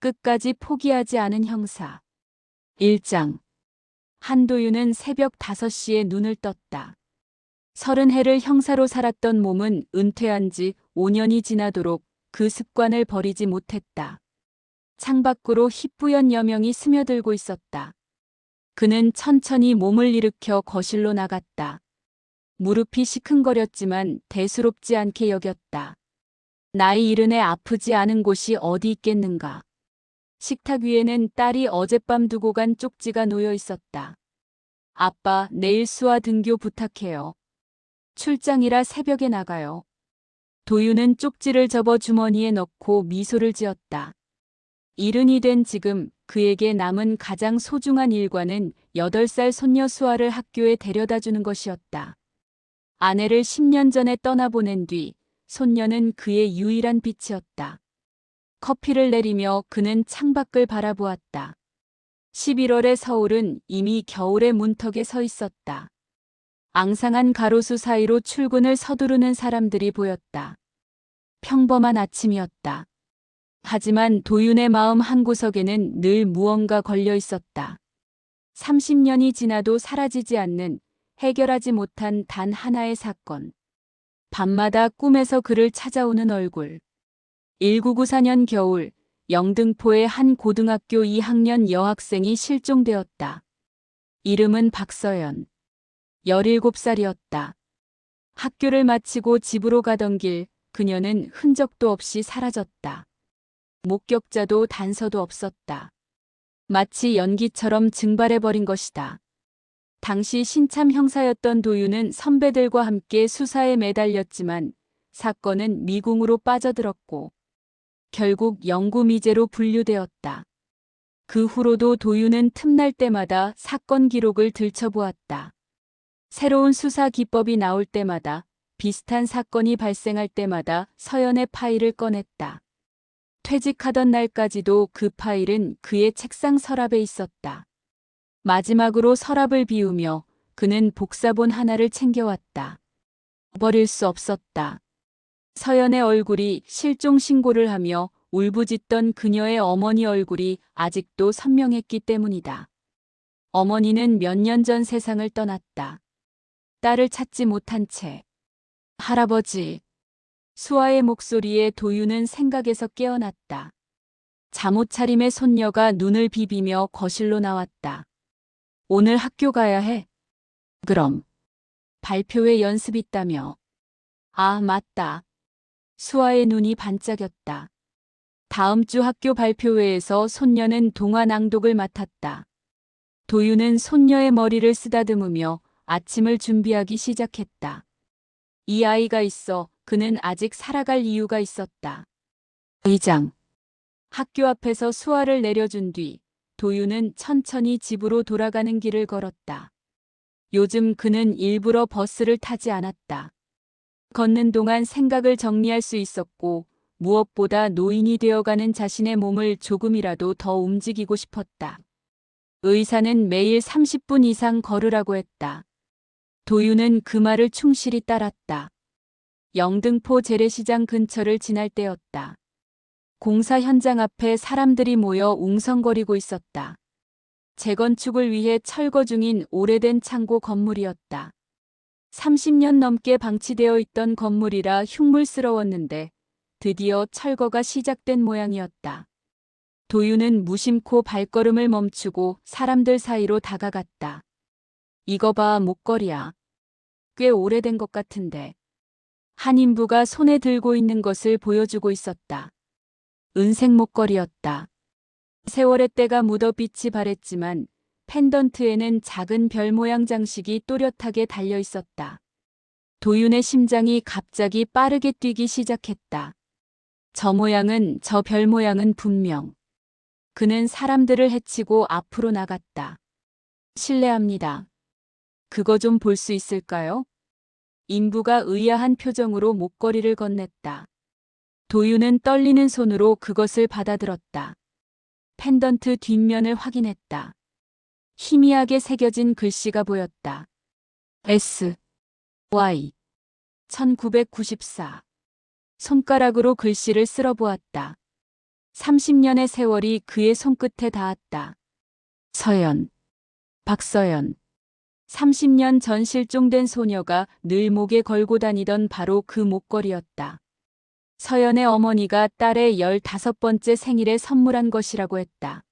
끝까지 포기하지 않은 형사. 1장. 한도윤은 새벽 5시에 눈을 떴다. 서른 해를 형사로 살았던 몸은 은퇴한 지 5년이 지나도록 그 습관을 버리지 못했다. 창밖으로 희뿌연 여명이 스며들고 있었다. 그는 천천히 몸을 일으켜 거실로 나갔다. 무릎이 시큰거렸지만 대수롭지 않게 여겼다. 나이 이른에 아프지 않은 곳이 어디 있겠는가. 식탁 위에는 딸이 어젯밤 두고 간 쪽지가 놓여 있었다. 아빠, 내일 수아 등교 부탁해요. 출장이라 새벽에 나가요. 도유는 쪽지를 접어 주머니에 넣고 미소를 지었다. 이른이 된 지금 그에게 남은 가장 소중한 일과는 8살 손녀 수아를 학교에 데려다 주는 것이었다. 아내를 10년 전에 떠나보낸 뒤 손녀는 그의 유일한 빛이었다. 커피를 내리며 그는 창밖을 바라보았다. 11월의 서울은 이미 겨울의 문턱에 서 있었다. 앙상한 가로수 사이로 출근을 서두르는 사람들이 보였다. 평범한 아침이었다. 하지만 도윤의 마음 한구석에는 늘 무언가 걸려 있었다. 30년이 지나도 사라지지 않는 해결하지 못한 단 하나의 사건. 밤마다 꿈에서 그를 찾아오는 얼굴. 1994년 겨울, 영등포의 한 고등학교 2학년 여학생이 실종되었다. 이름은 박서연. 17살이었다. 학교를 마치고 집으로 가던 길, 그녀는 흔적도 없이 사라졌다. 목격자도 단서도 없었다. 마치 연기처럼 증발해버린 것이다. 당시 신참 형사였던 도유는 선배들과 함께 수사에 매달렸지만 사건은 미궁으로 빠져들었고 결국 영구미제로 분류되었다. 그 후로도 도유는 틈날 때마다 사건 기록을 들춰보았다. 새로운 수사 기법이 나올 때마다 비슷한 사건이 발생할 때마다 서연의 파일을 꺼냈다. 퇴직하던 날까지도 그 파일은 그의 책상 서랍에 있었다. 마지막으로 서랍을 비우며 그는 복사본 하나를 챙겨왔다. 버릴 수 없었다. 서연의 얼굴이 실종 신고를 하며 울부짖던 그녀의 어머니 얼굴이 아직도 선명했기 때문이다. 어머니는 몇 년 전 세상을 떠났다. 딸을 찾지 못한 채. 할아버지. 수아의 목소리에 도유는 생각에서 깨어났다. 잠옷 차림의 손녀가 눈을 비비며 거실로 나왔다. 오늘 학교 가야 해. 그럼. 발표회 연습 있다며. 아, 맞다. 수아의 눈이 반짝였다. 다음 주 학교 발표회에서 손녀는 동화 낭독을 맡았다. 도유는 손녀의 머리를 쓰다듬으며 아침을 준비하기 시작했다. 이 아이가 있어 그는 아직 살아갈 이유가 있었다. 의장. 학교 앞에서 수아를 내려준 뒤 도유는 천천히 집으로 돌아가는 길을 걸었다. 요즘 그는 일부러 버스를 타지 않았다. 걷는 동안 생각을 정리할 수 있었고 무엇보다 노인이 되어가는 자신의 몸을 조금이라도 더 움직이고 싶었다. 의사는 매일 30분 이상 걸으라고 했다. 도유는 그 말을 충실히 따랐다. 영등포 재래시장 근처를 지날 때였다. 공사 현장 앞에 사람들이 모여 웅성거리고 있었다. 재건축을 위해 철거 중인 오래된 창고 건물이었다. 30년 넘게 방치되어 있던 건물이라 흉물스러웠는데 드디어 철거가 시작된 모양이었다. 도유는 무심코 발걸음을 멈추고 사람들 사이로 다가갔다. 이거 봐, 목걸이야. 꽤 오래된 것 같은데. 한 인부가 손에 들고 있는 것을 보여주고 있었다. 은색 목걸이였다. 세월의 때가 묻어 빛이 바랬지만 펜던트에는 작은 별 모양 장식이 또렷하게 달려 있었다. 도윤의 심장이 갑자기 빠르게 뛰기 시작했다. 저 모양은, 저 별 모양은 분명. 그는 사람들을 해치고 앞으로 나갔다. 실례합니다. 그거 좀 볼 수 있을까요? 인부가 의아한 표정으로 목걸이를 건넸다. 도유는 떨리는 손으로 그것을 받아들었다. 펜던트 뒷면을 확인했다. 희미하게 새겨진 글씨가 보였다. S. Y. 1994. 손가락으로 글씨를 쓸어 보았다. 30년의 세월이 그의 손끝에 닿았다. 서연, 박서연. 30년 전 실종된 소녀가 늘 목에 걸고 다니던 바로 그 목걸이였다. 서연의 어머니가 딸의 15번째 생일에 선물한 것이라고 했다.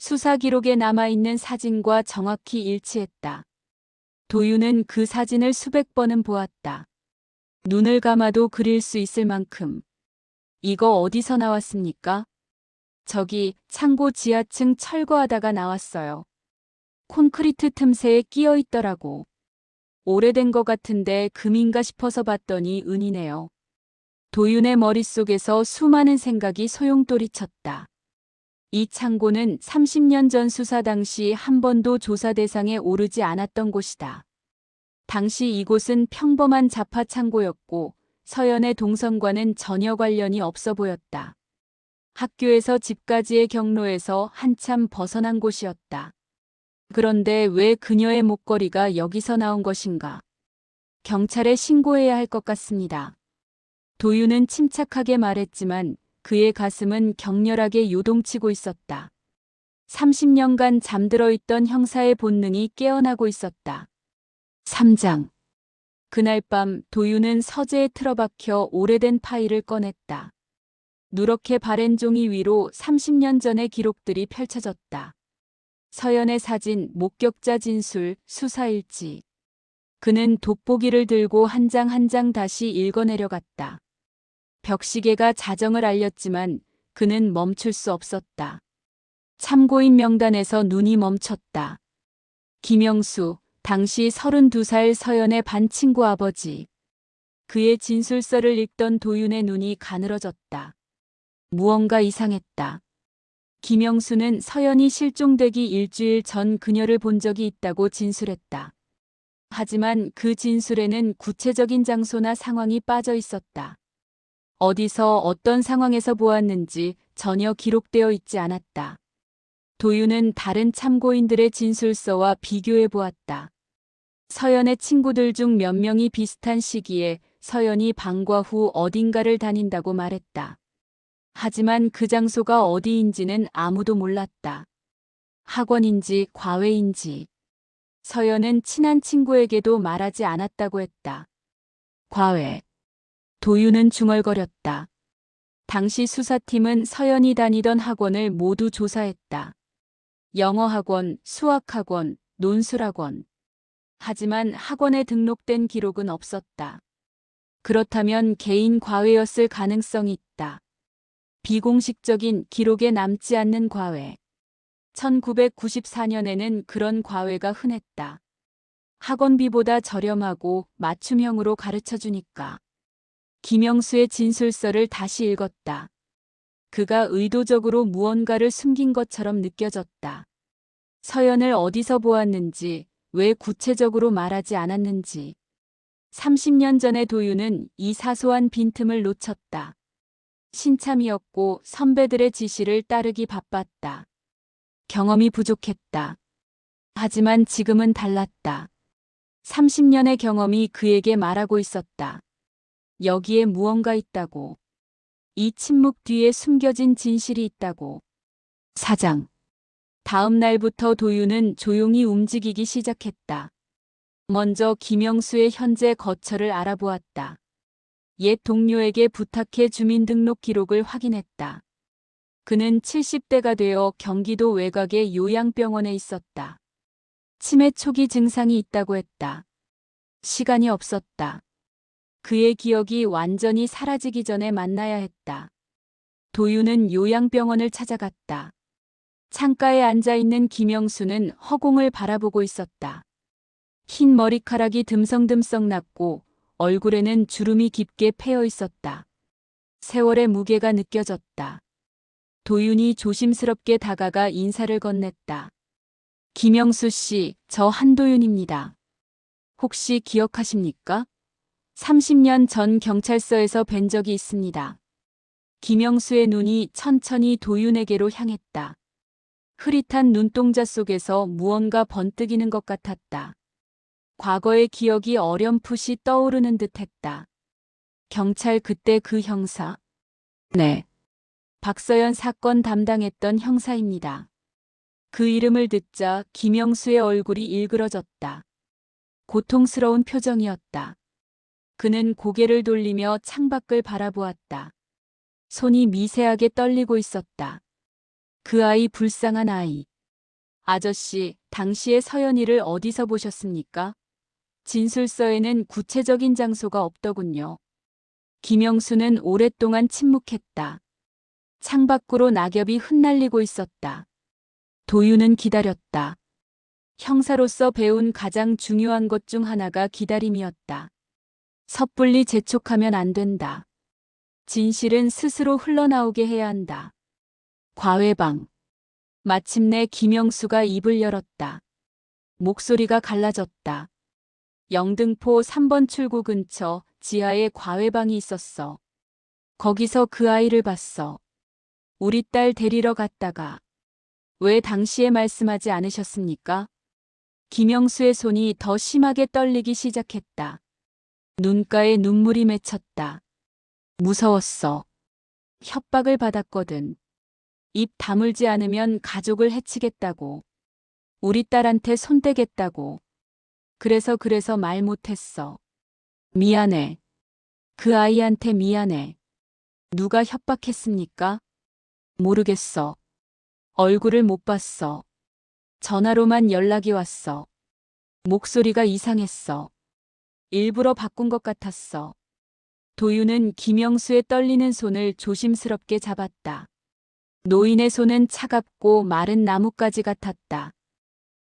수사 기록에 남아있는 사진과 정확히 일치했다. 도유는 그 사진을 수백 번은 보았다. 눈을 감아도 그릴 수 있을 만큼. 이거 어디서 나왔습니까? 저기 창고 지하층 철거하다가 나왔어요. 콘크리트 틈새에 끼어 있더라고. 오래된 것 같은데 금인가 싶어서 봤더니 은이네요. 도윤의 머릿속에서 수많은 생각이 소용돌이쳤다. 이 창고는 30년 전 수사 당시 한 번도 조사 대상에 오르지 않았던 곳이다. 당시 이곳은 평범한 자파 창고였고 서연의 동선과는 전혀 관련이 없어 보였다. 학교에서 집까지의 경로에서 한참 벗어난 곳이었다. 그런데 왜 그녀의 목걸이가 여기서 나온 것인가? 경찰에 신고해야 할 것 같습니다. 도유는 침착하게 말했지만 그의 가슴은 격렬하게 요동치고 있었다. 30년간 잠들어 있던 형사의 본능이 깨어나고 있었다. 3장. 그날 밤 도유는 서재에 틀어박혀 오래된 파일을 꺼냈다. 누렇게 바랜 종이 위로 30년 전의 기록들이 펼쳐졌다. 서연의 사진, 목격자 진술, 수사일지. 그는 돋보기를 들고 한 장 한 장 다시 읽어내려갔다. 벽시계가 자정을 알렸지만 그는 멈출 수 없었다. 참고인 명단에서 눈이 멈췄다. 김영수, 당시 32살 서연의 반친구 아버지. 그의 진술서를 읽던 도윤의 눈이 가늘어졌다. 무언가 이상했다. 김영수는 서연이 실종되기 일주일 전 그녀를 본 적이 있다고 진술했다. 하지만 그 진술에는 구체적인 장소나 상황이 빠져 있었다. 어디서 어떤 상황에서 보았는지 전혀 기록되어 있지 않았다. 도유는 다른 참고인들의 진술서와 비교해 보았다. 서연의 친구들 중 몇 명이 비슷한 시기에 서연이 방과 후 어딘가를 다닌다고 말했다. 하지만 그 장소가 어디인지는 아무도 몰랐다. 학원인지 과외인지. 서연은 친한 친구에게도 말하지 않았다고 했다. 과외. 도유는 중얼거렸다. 당시 수사팀은 서연이 다니던 학원을 모두 조사했다. 영어학원, 수학학원, 논술학원. 하지만 학원에 등록된 기록은 없었다. 그렇다면 개인 과외였을 가능성이 있다. 비공식적인 기록에 남지 않는 과외. 1994년에는 그런 과외가 흔했다. 학원비보다 저렴하고 맞춤형으로 가르쳐 주니까. 김영수의 진술서를 다시 읽었다. 그가 의도적으로 무언가를 숨긴 것처럼 느껴졌다. 서연을 어디서 보았는지, 왜 구체적으로 말하지 않았는지. 30년 전의 도유는 이 사소한 빈틈을 놓쳤다. 신참이었고 선배들의 지시를 따르기 바빴다. 경험이 부족했다. 하지만 지금은 달랐다. 30년의 경험이 그에게 말하고 있었다. 여기에 무언가 있다고. 이 침묵 뒤에 숨겨진 진실이 있다고. 사장. 다음 날부터 도유는 조용히 움직이기 시작했다. 먼저 김영수의 현재 거처를 알아보았다. 옛 동료에게 부탁해 주민등록 기록을 확인했다. 그는 70대가 되어 경기도 외곽의 요양병원에 있었다. 치매 초기 증상이 있다고 했다. 시간이 없었다. 그의 기억이 완전히 사라지기 전에 만나야 했다. 도유는 요양병원을 찾아갔다. 창가에 앉아 있는 김영수는 허공을 바라보고 있었다. 흰 머리카락이 듬성듬성 났고 얼굴에는 주름이 깊게 패여 있었다. 세월의 무게가 느껴졌다. 도윤이 조심스럽게 다가가 인사를 건넸다. 김영수 씨, 저 한도윤입니다. 혹시 기억하십니까? 30년 전 경찰서에서 뵌 적이 있습니다. 김영수의 눈이 천천히 도윤에게로 향했다. 흐릿한 눈동자 속에서 무언가 번뜩이는 것 같았다. 과거의 기억이 어렴풋이 떠오르는 듯 했다. 경찰 그때 그 형사. 네. 박서연 사건 담당했던 형사입니다. 그 이름을 듣자 김영수의 얼굴이 일그러졌다. 고통스러운 표정이었다. 그는 고개를 돌리며 창밖을 바라보았다. 손이 미세하게 떨리고 있었다. 그 아이 불쌍한 아이. 아저씨, 당시의 서연이를 어디서 보셨습니까? 진술서에는 구체적인 장소가 없더군요. 김영수는 오랫동안 침묵했다. 창밖으로 낙엽이 흩날리고 있었다. 도유는 기다렸다. 형사로서 배운 가장 중요한 것 중 하나가 기다림이었다. 섣불리 재촉하면 안 된다. 진실은 스스로 흘러나오게 해야 한다. 과외방. 마침내 김영수가 입을 열었다. 목소리가 갈라졌다. 영등포 3번 출구 근처 지하에 과외방이 있었어. 거기서 그 아이를 봤어. 우리 딸 데리러 갔다가. 왜 당시에 말씀하지 않으셨습니까? 김영수의 손이 더 심하게 떨리기 시작했다. 눈가에 눈물이 맺혔다. 무서웠어. 협박을 받았거든. 입 다물지 않으면 가족을 해치겠다고. 우리 딸한테 손대겠다고. 그래서 그래서 말 못했어. 미안해. 그 아이한테 미안해. 누가 협박했습니까? 모르겠어. 얼굴을 못 봤어. 전화로만 연락이 왔어. 목소리가 이상했어. 일부러 바꾼 것 같았어. 도유는 김영수의 떨리는 손을 조심스럽게 잡았다. 노인의 손은 차갑고 마른 나뭇가지 같았다.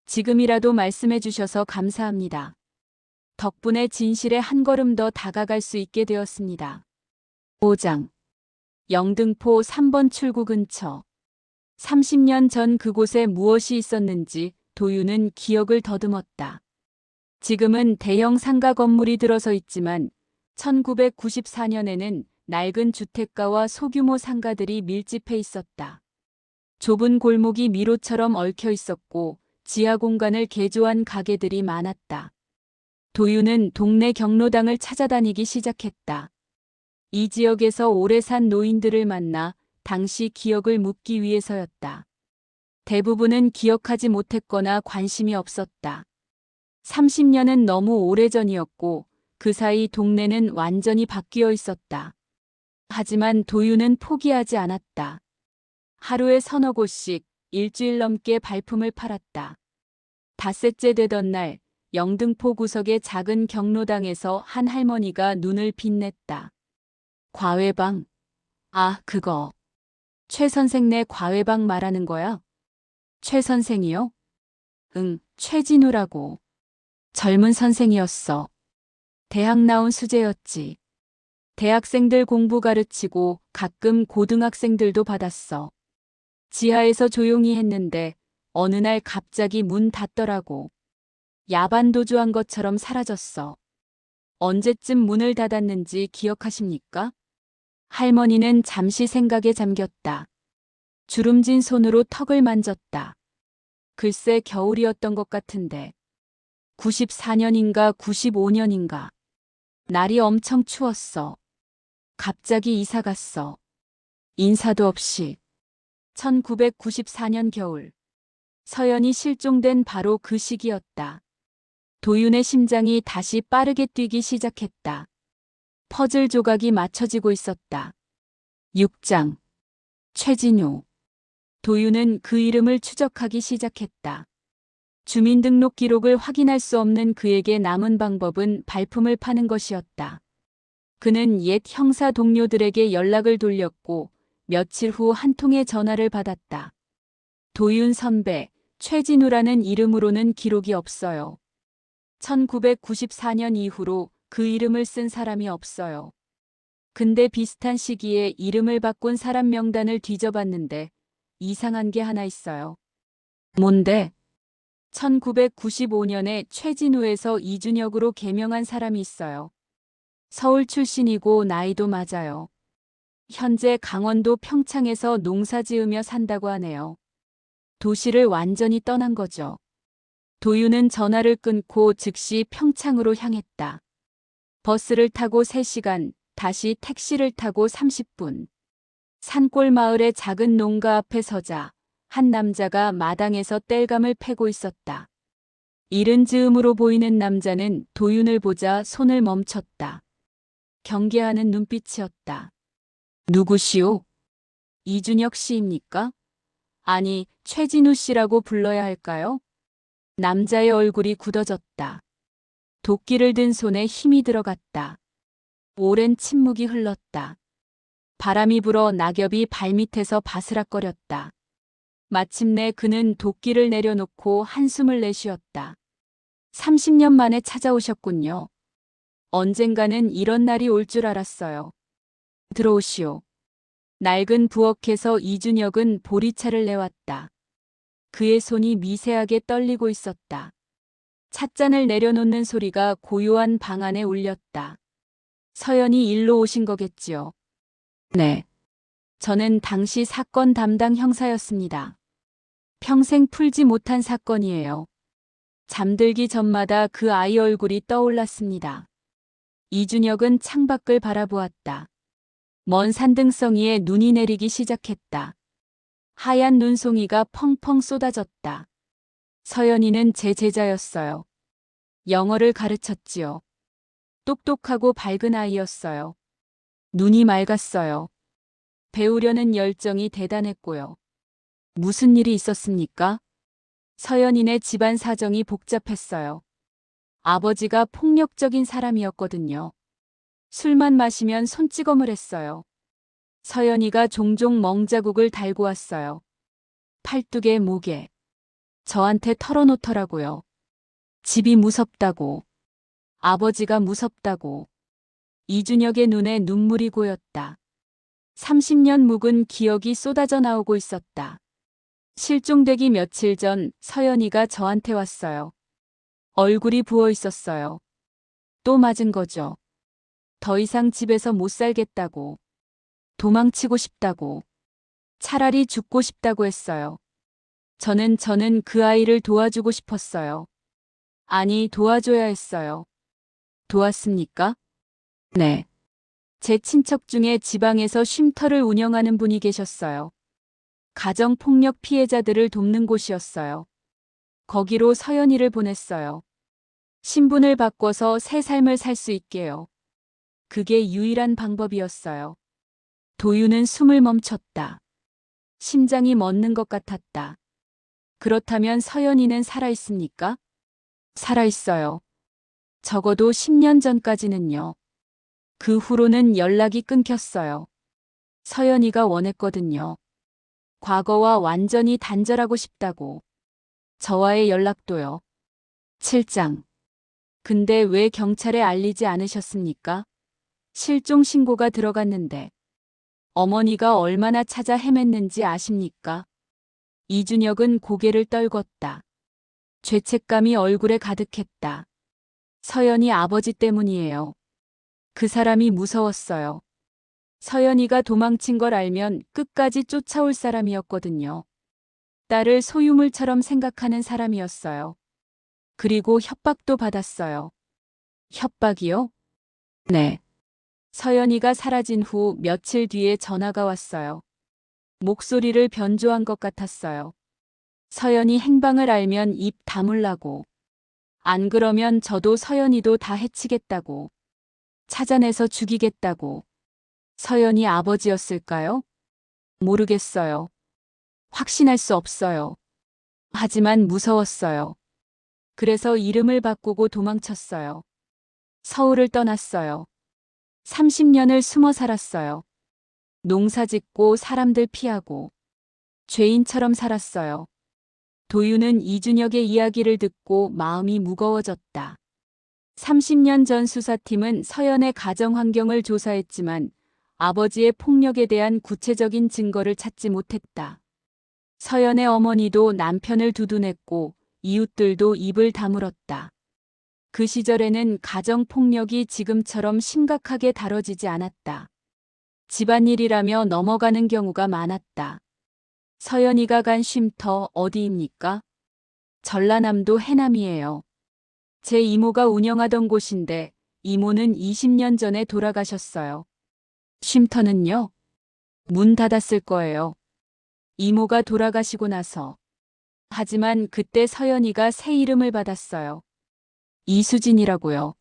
지금이라도 말씀해 주셔서 감사합니다. 덕분에 진실에 한 걸음 더 다가갈 수 있게 되었습니다. 5장 영등포 3번 출구 근처 30년 전 그곳에 무엇이 있었는지 도유는 기억을 더듬었다. 지금은 대형 상가 건물이 들어서 있지만 1994년에는 낡은 주택가와 소규모 상가들이 밀집해 있었다. 좁은 골목이 미로처럼 얽혀 있었고 지하 공간을 개조한 가게들이 많았다. 도유는 동네 경로당을 찾아다니기 시작했다. 이 지역에서 오래 산 노인들을 만나 당시 기억을 묻기 위해서였다. 대부분은 기억하지 못했거나 관심이 없었다. 30년은 너무 오래전이었고 그 사이 동네는 완전히 바뀌어 있었다. 하지만 도유는 포기하지 않았다. 하루에 서너 곳씩 일주일 넘게 발품을 팔았다. 닷새째 되던 날 영등포 구석의 작은 경로당에서 한 할머니가 눈을 빛냈다. 과외방. 아, 그거. 최 선생네 과외방 말하는 거야? 최 선생이요? 응, 최진우라고. 젊은 선생이었어. 대학 나온 수재였지. 대학생들 공부 가르치고 가끔 고등학생들도 받았어. 지하에서 조용히 했는데 어느 날 갑자기 문 닫더라고. 야반 도주한 것처럼 사라졌어. 언제쯤 문을 닫았는지 기억하십니까? 할머니는 잠시 생각에 잠겼다. 주름진 손으로 턱을 만졌다. 글쎄 겨울이었던 것 같은데. 94년인가 95년인가. 날이 엄청 추웠어. 갑자기 이사 갔어. 인사도 없이. 1994년 겨울. 서연이 실종된 바로 그 시기였다. 도윤의 심장이 다시 빠르게 뛰기 시작했다. 퍼즐 조각이 맞춰지고 있었다. 6장. 최진효. 도윤은 그 이름을 추적하기 시작했다. 주민등록 기록을 확인할 수 없는 그에게 남은 방법은 발품을 파는 것이었다. 그는 옛 형사 동료들에게 연락을 돌렸고 며칠 후 한 통의 전화를 받았다. 도윤 선배, 최진우라는 이름으로는 기록이 없어요. 1994년 이후로 그 이름을 쓴 사람이 없어요. 근데 비슷한 시기에 이름을 바꾼 사람 명단을 뒤져봤는데 이상한 게 하나 있어요. 뭔데? 1995년에 최진우에서 이준혁으로 개명한 사람이 있어요. 서울 출신이고 나이도 맞아요. 현재 강원도 평창에서 농사 지으며 산다고 하네요. 도시를 완전히 떠난 거죠. 도유는 전화를 끊고 즉시 평창으로 향했다. 버스를 타고 3시간, 다시 택시를 타고 30분. 산골 마을의 작은 농가 앞에 서자 한 남자가 마당에서 땔감을 패고 있었다. 이른 즈음으로 보이는 남자는 도윤을 보자 손을 멈췄다. 경계하는 눈빛이었다. 누구시오? 이준혁 씨입니까? 아니, 최진우 씨라고 불러야 할까요? 남자의 얼굴이 굳어졌다. 도끼를 든 손에 힘이 들어갔다. 오랜 침묵이 흘렀다. 바람이 불어 낙엽이 발밑에서 바스락거렸다. 마침내 그는 도끼를 내려놓고 한숨을 내쉬었다. 30년 만에 찾아오셨군요. 언젠가는 이런 날이 올 줄 알았어요. 들어오시오. 낡은 부엌에서 이준혁은 보리차를 내왔다. 그의 손이 미세하게 떨리고 있었다. 찻잔을 내려놓는 소리가 고요한 방 안에 울렸다. 서연이 일로 오신 거겠지요. 네. 저는 당시 사건 담당 형사였습니다. 평생 풀지 못한 사건이에요. 잠들기 전마다 그 아이 얼굴이 떠올랐습니다. 이준혁은 창밖을 바라보았다. 먼 산등성 이에 눈이 내리기 시작했다. 하얀 눈송이가 펑펑 쏟아졌다. 서연이는 제 제자였어요. 영어를 가르쳤지요. 똑똑하고 밝은 아이였어요. 눈이 맑았어요. 배우려는 열정이 대단했고요. 무슨 일이 있었습니까? 서연이네 집안 사정이 복잡했어요. 아버지가 폭력적인 사람이었거든요. 술만 마시면 손찌검을 했어요. 서연이가 종종 멍자국을 달고 왔어요. 팔뚝에 목에. 저한테 털어놓더라고요. 집이 무섭다고. 아버지가 무섭다고. 이준혁의 눈에 눈물이 고였다. 30년 묵은 기억이 쏟아져 나오고 있었다. 실종되기 며칠 전 서연이가 저한테 왔어요. 얼굴이 부어 있었어요. 또 맞은 거죠. 더 이상 집에서 못 살겠다고. 도망치고 싶다고. 차라리 죽고 싶다고 했어요. 저는 저는 그 아이를 도와주고 싶었어요. 아니, 도와줘야 했어요. 도왔습니까? 네. 제 친척 중에 지방에서 쉼터를 운영하는 분이 계셨어요. 가정폭력 피해자들을 돕는 곳이었어요. 거기로 서연이를 보냈어요. 신분을 바꿔서 새 삶을 살 수 있게요. 그게 유일한 방법이었어요. 도유는 숨을 멈췄다. 심장이 멎는 것 같았다. 그렇다면 서연이는 살아있습니까? 살아있어요. 적어도 10년 전까지는요. 그 후로는 연락이 끊겼어요. 서연이가 원했거든요. 과거와 완전히 단절하고 싶다고. 저와의 연락도요. 7장. 근데 왜 경찰에 알리지 않으셨습니까? 실종 신고가 들어갔는데. 어머니가 얼마나 찾아 헤맸는지 아십니까? 이준혁은 고개를 떨궜다. 죄책감이 얼굴에 가득했다. 서연이 아버지 때문이에요. 그 사람이 무서웠어요. 서연이가 도망친 걸 알면 끝까지 쫓아올 사람이었거든요. 딸을 소유물처럼 생각하는 사람이었어요. 그리고 협박도 받았어요. 협박이요? 네. 서연이가 사라진 후 며칠 뒤에 전화가 왔어요. 목소리를 변조한 것 같았어요. 서연이 행방을 알면 입 다물라고. 안 그러면 저도 서연이도 다 해치겠다고. 찾아내서 죽이겠다고. 서연이 아버지였을까요? 모르겠어요. 확신할 수 없어요. 하지만 무서웠어요. 그래서 이름을 바꾸고 도망쳤어요. 서울을 떠났어요. 30년을 숨어 살았어요. 농사 짓고 사람들 피하고 죄인처럼 살았어요. 도유는 이준혁의 이야기를 듣고 마음이 무거워졌다. 30년 전 수사팀은 서연의 가정 환경을 조사했지만 아버지의 폭력에 대한 구체적인 증거를 찾지 못했다. 서연의 어머니도 남편을 두둔했고 이웃들도 입을 다물었다. 그 시절에는 가정 폭력이 지금처럼 심각하게 다뤄지지 않았다. 집안일이라며 넘어가는 경우가 많았다. 서연이가 간 쉼터 어디입니까? 전라남도 해남이에요. 제 이모가 운영하던 곳인데 이모는 20년 전에 돌아가셨어요. 쉼터는요? 문 닫았을 거예요. 이모가 돌아가시고 나서. 하지만 그때 서연이가 새 이름을 받았어요. 이수진이라고요.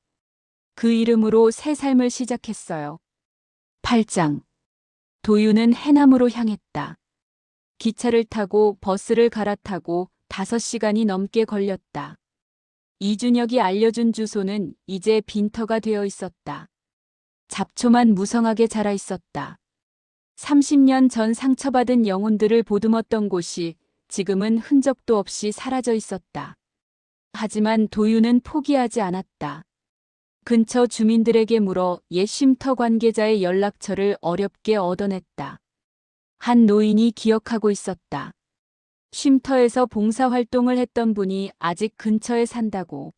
그 이름으로 새 삶을 시작했어요. 8장. 도유는 해남으로 향했다. 기차를 타고 버스를 갈아타고 5시간이 넘게 걸렸다. 이준혁이 알려준 주소는 이제 빈터가 되어 있었다. 잡초만 무성하게 자라 있었다. 30년 전 상처받은 영혼들을 보듬었던 곳이 지금은 흔적도 없이 사라져 있었다. 하지만 도유는 포기하지 않았다. 근처 주민들에게 물어 옛 쉼터 관계자의 연락처를 어렵게 얻어냈다. 한 노인이 기억하고 있었다. 쉼터에서 봉사활동을 했던 분이 아직 근처에 산다고.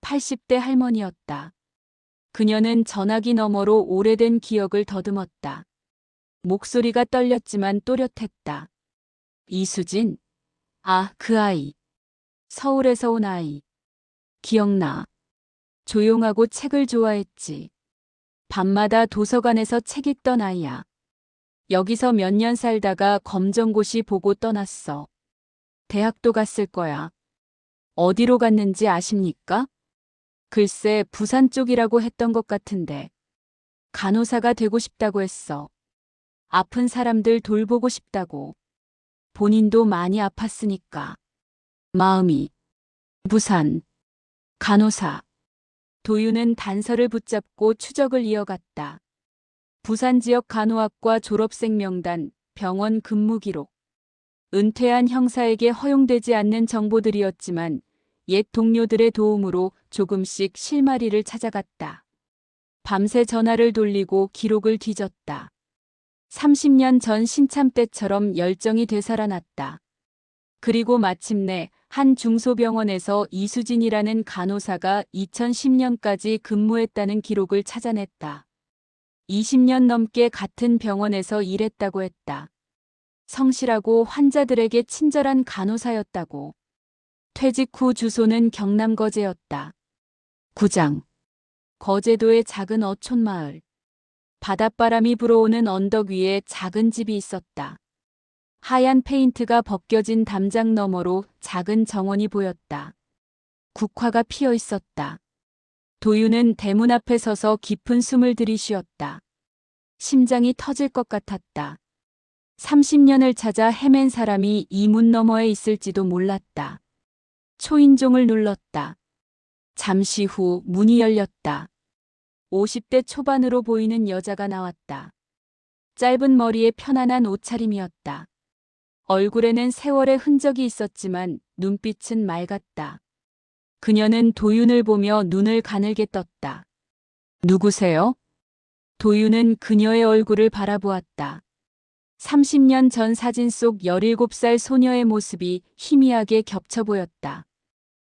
80대 할머니였다. 그녀는 전화기 너머로 오래된 기억을 더듬었다. 목소리가 떨렸지만 또렷했다. 이수진? 아, 그 아이. 서울에서 온 아이. 기억나. 조용하고 책을 좋아했지. 밤마다 도서관에서 책 읽던 아이야. 여기서 몇 년 살다가 검정고시 보고 떠났어. 대학도 갔을 거야. 어디로 갔는지 아십니까? 글쎄, 부산 쪽이라고 했던 것 같은데. 간호사가 되고 싶다고 했어. 아픈 사람들 돌보고 싶다고. 본인도 많이 아팠으니까. 마음이. 부산. 간호사. 도유는 단서를 붙잡고 추적을 이어갔다. 부산 지역 간호학과 졸업생 명단, 병원 근무 기록. 은퇴한 형사에게 허용되지 않는 정보들이었지만 옛 동료들의 도움으로 조금씩 실마리를 찾아갔다. 밤새 전화를 돌리고 기록을 뒤졌다. 30년 전 신참 때처럼 열정이 되살아났다. 그리고 마침내 한 중소병원에서 이수진이라는 간호사가 2010년까지 근무했다는 기록을 찾아냈다. 20년 넘게 같은 병원에서 일했다고 했다. 성실하고 환자들에게 친절한 간호사였다고. 퇴직 후 주소는 경남 거제였다. 9장. 거제도의 작은 어촌 마을. 바닷바람이 불어오는 언덕 위에 작은 집이 있었다. 하얀 페인트가 벗겨진 담장 너머로 작은 정원이 보였다. 국화가 피어 있었다. 도유는 대문 앞에 서서 깊은 숨을 들이쉬었다. 심장이 터질 것 같았다. 30년을 찾아 헤맨 사람이 이 문 너머에 있을지도 몰랐다. 초인종을 눌렀다. 잠시 후 문이 열렸다. 50대 초반으로 보이는 여자가 나왔다. 짧은 머리에 편안한 옷차림이었다. 얼굴에는 세월의 흔적이 있었지만 눈빛은 맑았다. 그녀는 도윤을 보며 눈을 가늘게 떴다. 누구세요? 도윤은 그녀의 얼굴을 바라보았다. 30년 전 사진 속 17살 소녀의 모습이 희미하게 겹쳐 보였다.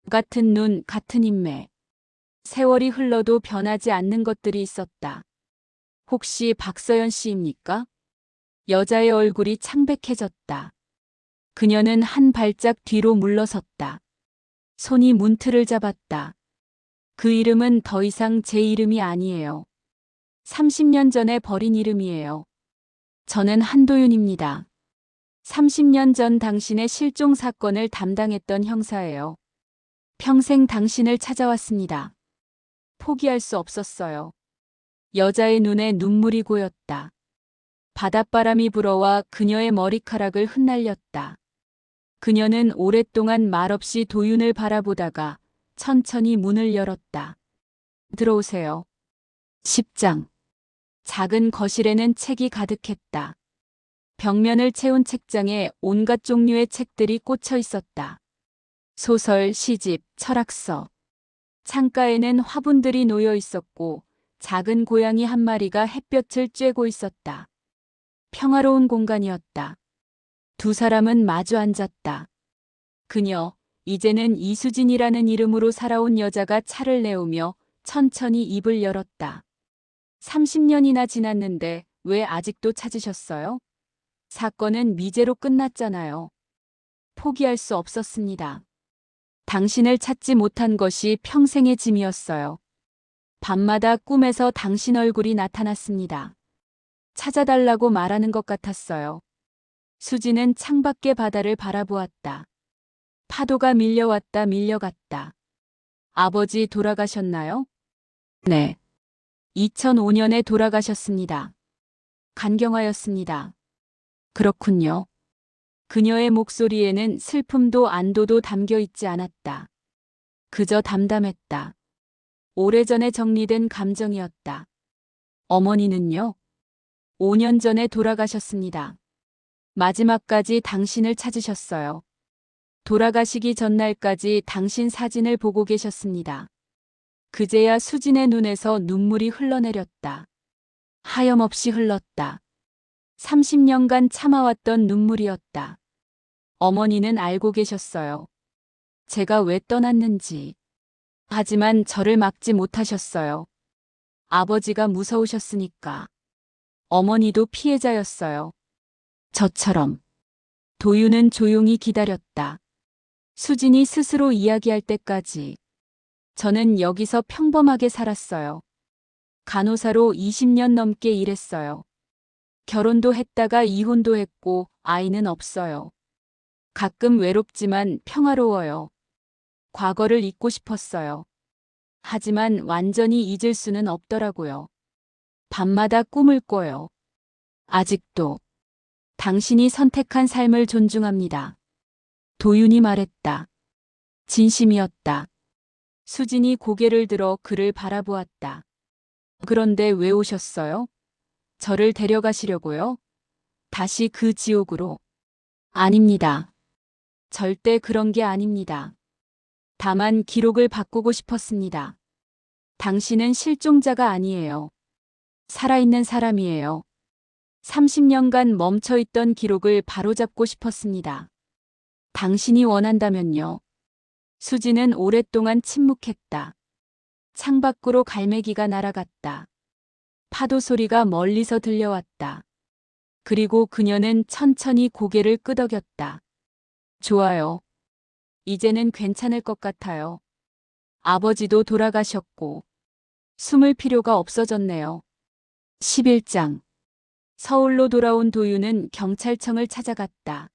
같은 눈, 같은 인매. 세월이 흘러도 변하지 않는 것들이 있었다. 혹시 박서연 씨입니까? 여자의 얼굴이 창백해졌다. 그녀는 한 발짝 뒤로 물러섰다. 손이 문틀을 잡았다. 그 이름은 더 이상 제 이름이 아니에요. 30년 전에 버린 이름이에요. 저는 한도윤입니다. 30년 전 당신의 실종 사건을 담당했던 형사예요. 평생 당신을 찾아왔습니다. 포기할 수 없었어요. 여자의 눈에 눈물이 고였다. 바닷바람이 불어와 그녀의 머리카락을 흩날렸다. 그녀는 오랫동안 말없이 도윤을 바라보다가 천천히 문을 열었다. 들어오세요. 10장. 작은 거실에는 책이 가득했다. 벽면을 채운 책장에 온갖 종류의 책들이 꽂혀 있었다. 소설, 시집, 철학서. 창가에는 화분들이 놓여 있었고 작은 고양이 한 마리가 햇볕을 쬐고 있었다. 평화로운 공간이었다. 두 사람은 마주 앉았다. 그녀, 이제는 이수진이라는 이름으로 살아온 여자가 차를 내오며 천천히 입을 열었다. 30년이나 지났는데 왜 아직도 찾으셨어요? 사건은 미제로 끝났잖아요. 포기할 수 없었습니다. 당신을 찾지 못한 것이 평생의 짐이었어요. 밤마다 꿈에서 당신 얼굴이 나타났습니다. 찾아달라고 말하는 것 같았어요. 수지는 창밖의 바다를 바라보았다. 파도가 밀려왔다 밀려갔다. 아버지 돌아가셨나요? 네. 2005년에 돌아가셨습니다. 간경하였습니다. 그렇군요. 그녀의 목소리에는 슬픔도 안도도 담겨 있지 않았다. 그저 담담했다. 오래전에 정리된 감정이었다. 어머니는요? 5년 전에 돌아가셨습니다. 마지막까지 당신을 찾으셨어요. 돌아가시기 전날까지 당신 사진을 보고 계셨습니다. 그제야 수진의 눈에서 눈물이 흘러내렸다. 하염없이 흘렀다. 30년간 참아왔던 눈물이었다. 어머니는 알고 계셨어요. 제가 왜 떠났는지. 하지만 저를 막지 못하셨어요. 아버지가 무서우셨으니까. 어머니도 피해자였어요. 저처럼. 도유는 조용히 기다렸다. 수진이 스스로 이야기할 때까지. 저는 여기서 평범하게 살았어요. 간호사로 20년 넘게 일했어요. 결혼도 했다가 이혼도 했고 아이는 없어요. 가끔 외롭지만 평화로워요. 과거를 잊고 싶었어요. 하지만 완전히 잊을 수는 없더라고요. 밤마다 꿈을 꿔요. 아직도 당신이 선택한 삶을 존중합니다. 도윤이 말했다. 진심이었다. 수진이 고개를 들어 그를 바라보았다. 그런데 왜 오셨어요? 저를 데려가시려고요? 다시 그 지옥으로. 아닙니다. 절대 그런 게 아닙니다. 다만 기록을 바꾸고 싶었습니다. 당신은 실종자가 아니에요. 살아있는 사람이에요. 30년간 멈춰있던 기록을 바로잡고 싶었습니다. 당신이 원한다면요. 수지는 오랫동안 침묵했다. 창밖으로 갈매기가 날아갔다. 파도 소리가 멀리서 들려왔다. 그리고 그녀는 천천히 고개를 끄덕였다. 좋아요. 이제는 괜찮을 것 같아요. 아버지도 돌아가셨고, 숨을 필요가 없어졌네요. 11장. 서울로 돌아온 도유는 경찰청을 찾아갔다.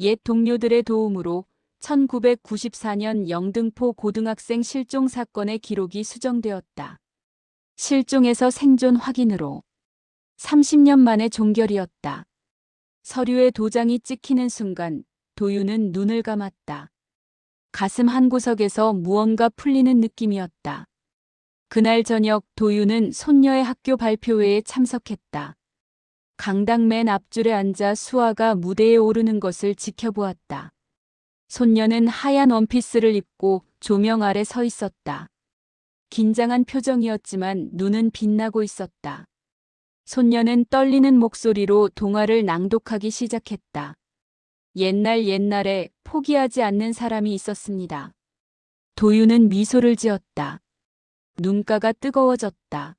옛 동료들의 도움으로 1994년 영등포 고등학생 실종 사건의 기록이 수정되었다. 실종에서 생존 확인으로 30년 만에 종결이었다. 서류에 도장이 찍히는 순간 도유는 눈을 감았다. 가슴 한구석에서 무언가 풀리는 느낌이었다. 그날 저녁 도유는 손녀의 학교 발표회에 참석했다. 강당 맨 앞줄에 앉아 수아가 무대에 오르는 것을 지켜보았다. 손녀는 하얀 원피스를 입고 조명 아래 서 있었다. 긴장한 표정이었지만 눈은 빛나고 있었다. 손녀는 떨리는 목소리로 동화를 낭독하기 시작했다. 옛날 옛날에 포기하지 않는 사람이 있었습니다. 도유는 미소를 지었다. 눈가가 뜨거워졌다.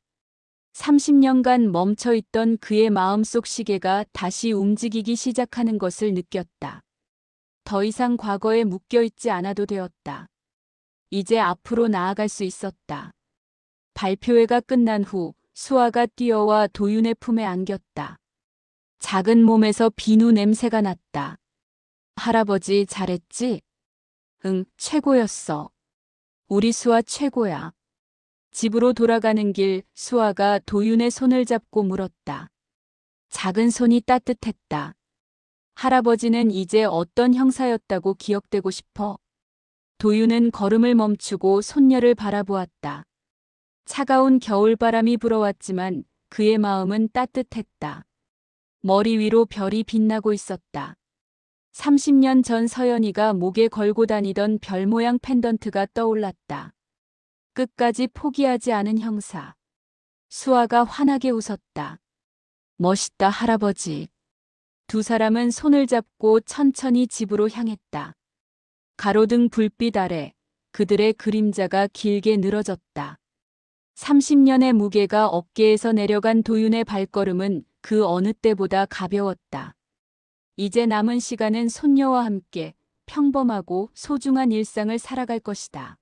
30년간 멈춰있던 그의 마음속 시계가 다시 움직이기 시작하는 것을 느꼈다. 더 이상 과거에 묶여있지 않아도 되었다. 이제 앞으로 나아갈 수 있었다. 발표회가 끝난 후 수아가 뛰어와 도윤의 품에 안겼다. 작은 몸에서 비누 냄새가 났다. 할아버지 잘했지? 응, 최고였어. 우리 수아 최고야. 집으로 돌아가는 길 수아가 도윤의 손을 잡고 물었다. 작은 손이 따뜻했다. 할아버지는 이제 어떤 형사였다고 기억되고 싶어. 도윤은 걸음을 멈추고 손녀를 바라보았다. 차가운 겨울바람이 불어왔지만 그의 마음은 따뜻했다. 머리 위로 별이 빛나고 있었다. 30년 전 서연이가 목에 걸고 다니던 별 모양 펜던트가 떠올랐다. 끝까지 포기하지 않은 형사. 수아가 환하게 웃었다. 멋있다, 할아버지. 두 사람은 손을 잡고 천천히 집으로 향했다. 가로등 불빛 아래 그들의 그림자가 길게 늘어졌다. 30년의 무게가 어깨에서 내려간 도윤의 발걸음은 그 어느 때보다 가벼웠다. 이제 남은 시간은 손녀와 함께 평범하고 소중한 일상을 살아갈 것이다.